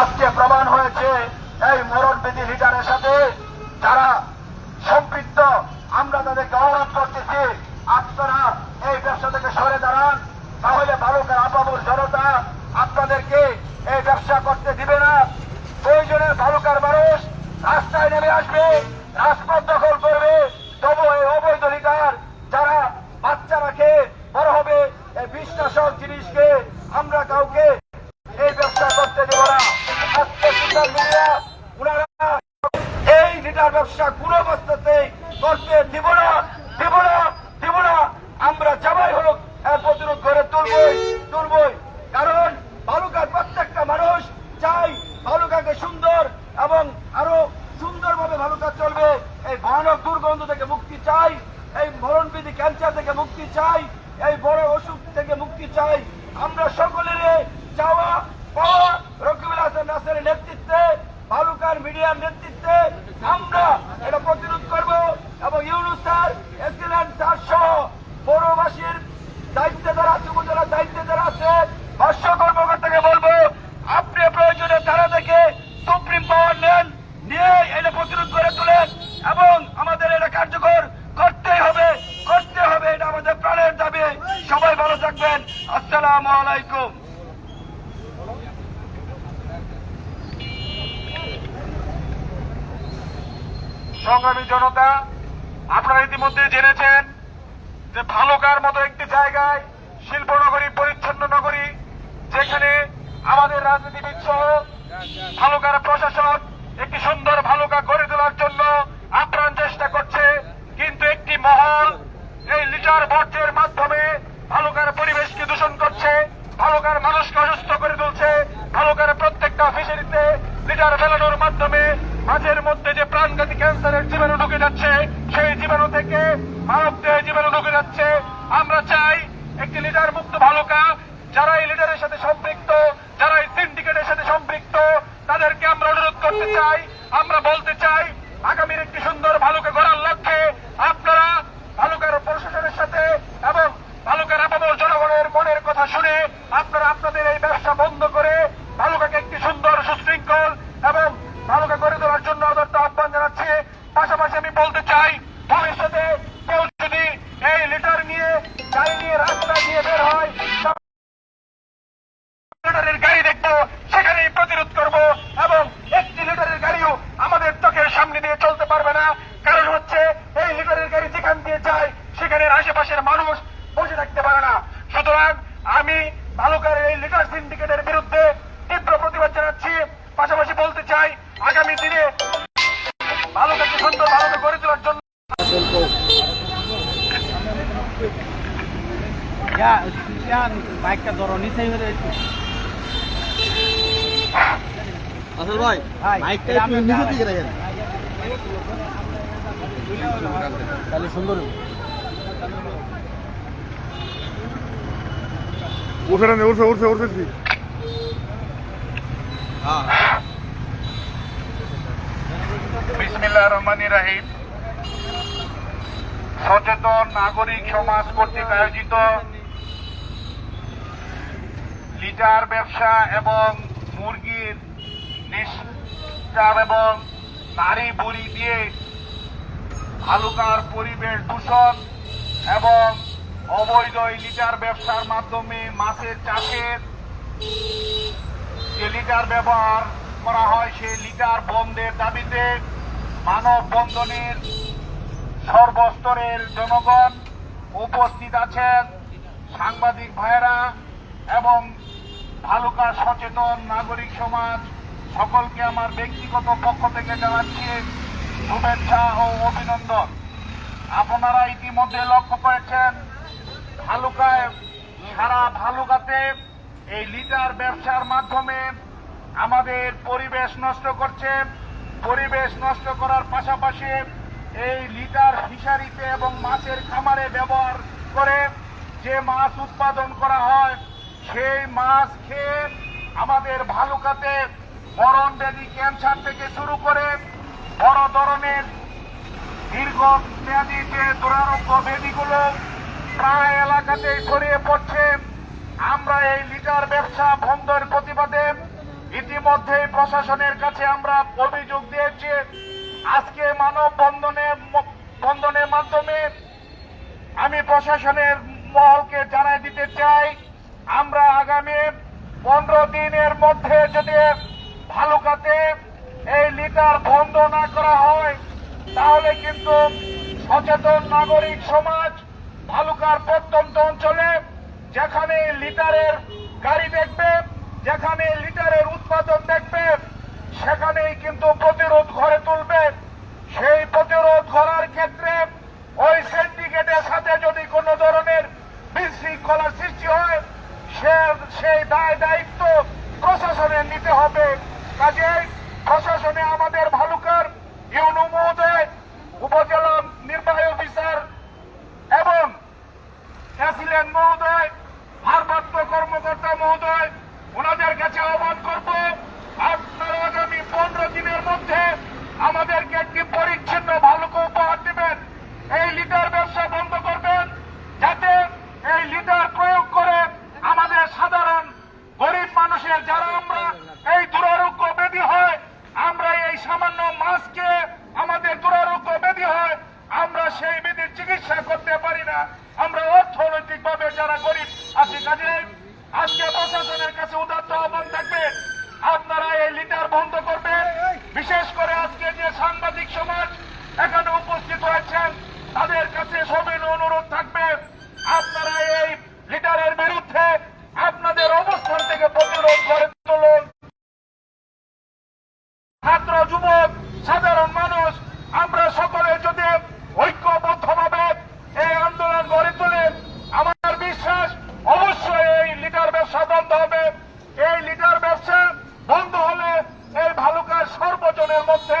আজকে প্রমাণ হয়েছে এই মরণ বিধি লিডারের সাথে যারা সম্পৃক্ত। আমরা তাদেরকে আহ্বান করতেছি। আপনারা এই ব্যবসা থেকে সরে দাঁড়ান। তাহলে বালুকার আপামর জনতা আপনাদেরকে এই ব্যবসা করতে দিবে না। প্রয়োজনের বালুকার মানুষ রাস্তায় নেমে আসবে, রাজপথ দখল করবে। তবু এই অবৈধ লিডার যারা বাচ্চা রাখে, বড় হবে, এই বিশ্বাসক জিনিসকে আমরা কাউকে এই ব্যবসা করতে দেব না। বালুকার প্রত্যেকটা মানুষ চাই বালুকাকে সুন্দর এবং আরও সুন্দরভাবে বালুকা চলবে। এই ভয়ানক দুর্গন্ধ থেকে মুক্তি চাই, এই মরণবিধি ক্যান্সার থেকে মুক্তি চাই, এই বড় অসুখ থেকে মুক্তি চাই। আমরা সকলের চাওয়া পাওয়া হাসান নাসের নেতৃত্বে, বালুকার মিডিয়ার নেতৃত্বে আমরা এটা প্রতিরোধ করব এবং ইউনুস স্যার এসিলেন্ট স্যার সহ পৌরবাসীর দায়িত্বে যারা আছে, উপজেলার দায়িত্বে যারা আছে ভাষ্য কর্মকর্তাকে বলব, আপনি প্রয়োজনে তারা থেকে সুপ্রিম পাওয়ার নেন, নিয়ে এটা প্রতিরোধ করে তোলেন এবং আমাদের এটা কার্যকর করতেই হবে, করতে হবে এটা আমাদের প্রাণের দাবি। সবাই ভালো থাকবেন। আসসালামু আলাইকুম। সংগ্রামী জনতা, আপনারা ইতিমধ্যে জেনেছেন যে ভালুকার মতো একটি জায়গায় শিল্পনগরী, পরিচ্ছন্ন নগরী, যেখানে আমাদের রাজনীতিবিদ সহ ভালুকার প্রশাসন একটি সুন্দর ভালুকা গড়ে তোলার জন্য আপ্রাণ চেষ্টা করছে। কিন্তু একটি মহল এই লিটার বর্জ্যের মাধ্যমে ভালুকার পরিবেশকে দূষণ করছে, ভালুকার মানুষকে অসুস্থ করে তুলছে, ভালুকার প্রত্যেকটা ফিশারিতে লিটার ফেলানোর মাধ্যমে মাঝের মধ্যে যে প্রাণঘাতী ক্যান্সারের জীবাণু ঢুকে যাচ্ছে সেই জীবাণু থেকে মানব জীবাণু ঢুকে যাচ্ছে। আমরা চাই একটি লিটার মুক্ত ভালুকা, যারা এই লিডারের সাথে সম্পৃক্ত, যারা এই সিন্ডিকেটের সাথে সম্পৃক্ত, তাদেরকে আমরা অনুরোধ করতে চাই, আমরা বলতে চাই, আগামীর একটি সুন্দর ভালুকা গড়ার লক্ষ্যে আপনারা ভালুকার প্রশাসনের সাথে এবং ভালুকার আপামর জনগণের মনের কথা শুনে আপনারা আপনাদের এই ব্যবসা বন্ধ করে চলতে পারবে না। কারণ হচ্ছে এই লিটারের গাড়ি যেখান দিয়ে যায় সেখানে আশেপাশের মানুষ বসে থাকতে পারে না। সুতরাং আমি ভালুকার এই লিটার সিন্ডিকেটের বিরুদ্ধে তীব্র প্রতিবাদ জানাচ্ছি। পাশাপাশি বলতে চাই আগামী দিনে ভালুকাকে সুন্দর ভালুকা গড়ে তোলার জন্য বাইকটা ধরো নিচেই হয়ে রয়েছে আসল ভাই নিচের দাঁড়াই। দিকে রাখেন তাহলে সুন্দর। উঠে না উঠে উঠে উঠেছি হ্যাঁ বিসমিল্লাহ রহমান রাহিম সচেতন নাগরিক সমাজ কর্তৃক আয়োজিত লিটার ব্যবসা এবং মুরগির নিষ্ঠার এবং নারী বুড়ি দিয়ে ভালুকার পরিবেশ দূষণ এবং অবৈধ লিটার ব্যবসার মাধ্যমে মাছের চাষের যে লিটার ব্যবহার করা হয় সেই লিটার বন্ধের দাবিতে মানব বন্ধনের সর্বস্তরের জনগণ উপস্থিত আছেন। সাংবাদিক ভাইয়েরা এবং ভালুকা সচেতন নাগরিক সমাজ সকলকে আমার ব্যক্তিগত পক্ষ থেকে জানাচ্ছি শুভেচ্ছা ও অভিনন্দন। আপনারা ইতিমধ্যে লক্ষ্য করেছেন, ভালুকায়, সারা ভালুকাতে এই লিটার ব্যবসার মাধ্যমে আমাদের পরিবেশ নষ্ট করছে। পরিবেশ নষ্ট করার পাশাপাশি এই লিটার ফিশারিতে এবং মাছের খামারে ব্যবহার করে যে মাছ উৎপাদন করা হয়, সেই মাছ খেয়ে আমাদের ভালুকাতে মরণ ব্যাধি ক্যান্সার থেকে শুরু করে বড় ধরনের দীর্ঘ মেয়াদী যে দুরারোগ্য ব্যাধিগুলো প্রায় এলাকাতে ছড়িয়ে পড়ছে, আমরা এই লিটার ব্যবসা বন্ধের প্রতিবাদে ইতিমধ্যেই প্রশাসনের কাছে আমরা অভিযোগ দিয়েছি। আজকে মানব বন্ধনে বন্ধনের মাধ্যমে আমি প্রশাসনের মহলকে জানাই দিতে চাই, আমরা আগামী পনেরো দিনের মধ্যে যদি ভালুকাতে এই লিটার বন্ধ না করা হয়, তাহলে কিন্তু সচেতন নাগরিক সমাজ ভালুকার প্রত্যন্ত অঞ্চলে যেখানে লিটারের গাড়ি দেখবে, যেখানে লিটারের উৎপাদন দেখবে, সেখানেই কিন্তু প্রতিরোধ ঘরে তুলবে। সেই প্রতিরোধ করার ক্ষেত্রে ওই সিন্ডিকেটের সাথে যদি কোনো ধরনের বিশৃঙ্খলার সৃষ্টি হয়, সে সেই দায় দায়িত্ব প্রশাসনের নিতে হবে কাজেই প্রশাসনে আমাদের ভালুকার ইউনু মহোদয় উপজেলা নির্বাহী অফিসার এবং প্রেসিডেন্ট মহোদয় ভারপ্রাপ্ত কর্মকর্তা মহোদয় ওনাদের কাছে আহ্বান করব আপনারা আগামী পনেরো দিনের মধ্যে আমাদেরকে একটি পরিচ্ছন্ন ভালুকা উপহার দেবেন এই লিটার ব্যবসা বন্ধ করবেন যাতে এই লিটার প্রয়োগ করে আমাদের সাধারণ গরিব যারা আমরা এই দুরারোগ্য ব্যাধি হয়, আমরা এই সামান্য মাছকে আমাদের দুরারোগ্য ব্যাধি হয়, আমরা সেই ব্যাধির চিকিৎসা করতে পারি না। আমরা অর্থনৈতিক ভাবে যারা গরিব আছি কাজে আজকে প্রশাসনের কাছে উদাত্ত আহ্বান থাকবে, আপনারা এই লিটার বন্ধ করবেন। বিশেষ করে আজকে যে সাংবাদিক সমাজ এখানে উপস্থিত হয়েছেন, তাদের কাছে সবিন অনুরোধ থাকবে আপনারা এই লিটারের বিরুদ্ধে আপনাদের অবস্থান প্রতিরোধ করে তুলুন ছাত্র, যুবক, সাধারণ মানুষ, আমরা সকলে যদি ঐক্যবদ্ধভাবে এই আন্দোলন গড়ে তুলে, আমার বিশ্বাস অবশ্যই এই লিটার ব্যবসা বন্ধ হবে। এই লিটার ব্যবসা বন্ধ হলে এই ভালুকার সর্বজনের মধ্যে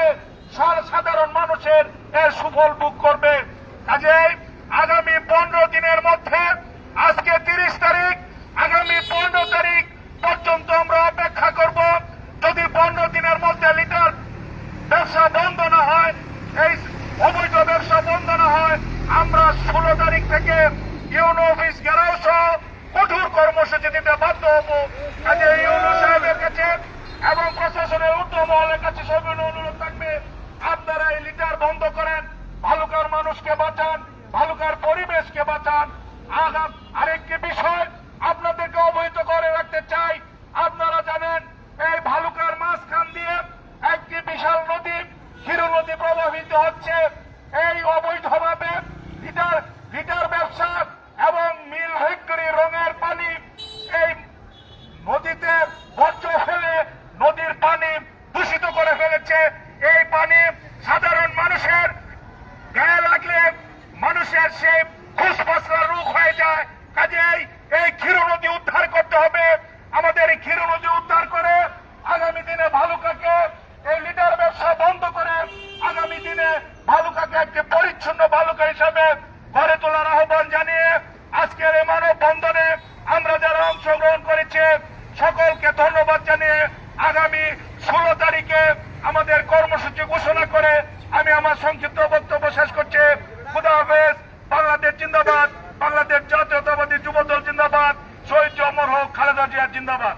সাধারণ মানুষের এর সুফল ভোগ করবে। কাজেই আগামী পনেরো দিনের মধ্যে, আজকে তিরিশ তারিখ, আগামী পনেরো তারিখ পর্যন্ত আমরা অপেক্ষা করব। যদি পনেরো দিনের মধ্যে লিটার ব্যবসা বন্ধ না হয়, এই অবৈধ ব্যবসা বন্ধ না হয়, আমরা ষোলো তারিখ থেকে ইউনো অফিস ঘেরাও সহ কঠোর কর্মসূচি দিতে বাধ্য হব। কাজে ইউনো সাহেবের কাছে এবং প্রশাসনের ঊর্ধ্ব মহলের কাছে সবিন অনুরোধ থাকবে, আপনারা এই লিটার বন্ধ করেন, ভালুকার মানুষকে বাঁচান ভালুকার পরিবেশকে বাঁচান আগাম আরেকটি বিষয় আপনাদেরকে অবহিত করে রাখতে চাই আপনারা জানেন এই ভালুকার মাঝখান দিয়ে একটি বিশাল নদী হিরো নদী প্রভাবিত হচ্ছে এই অবৈধভাবে লিটার লিটার ব্যবসা এবং মিল ফ্যাক্টরি রঙের পানি এই নদীতে বর্জ্য ফেলে নদীর পানি দূষিত করে ফেলেছে এই পানি সাধারণ মানুষের গায়ে লাগলে মানুষের সেই ফুসফাসরা রোগ হয়ে যায় কাজেই এই ক্ষীর নদী উদ্ধার করতে হবে। আমাদের এই ক্ষীর নদী উদ্ধার করে আগামী দিনে ভালুকাকে এই লিটার ব্যবসা বন্ধ করে আগামী দিনে ভালুকাকে একটি পরিচ্ছন্ন ভালুকা হিসাবে গড়ে তোলার আহ্বান জানিয়ে আজকের এই মানব বন্ধনে আমরা যারা অংশগ্রহণ করেছে, সকলকে ধন্যবাদ জানিয়ে আগামী ষোলো তারিখে আমাদের কর্মসূচি ঘোষণা করে আমি আমার সংক্ষিপ্ত বক্তব্য শেষ করছি। খুদা হাফেজ, বাংলাদেশ জিন্দাবাদ। বাংলাদেশ জাতীয়তাবাদী যুবদল জিন্দাবাদ শহীদ অমর হোক খালেদা জিয়া জিন্দাবাদ।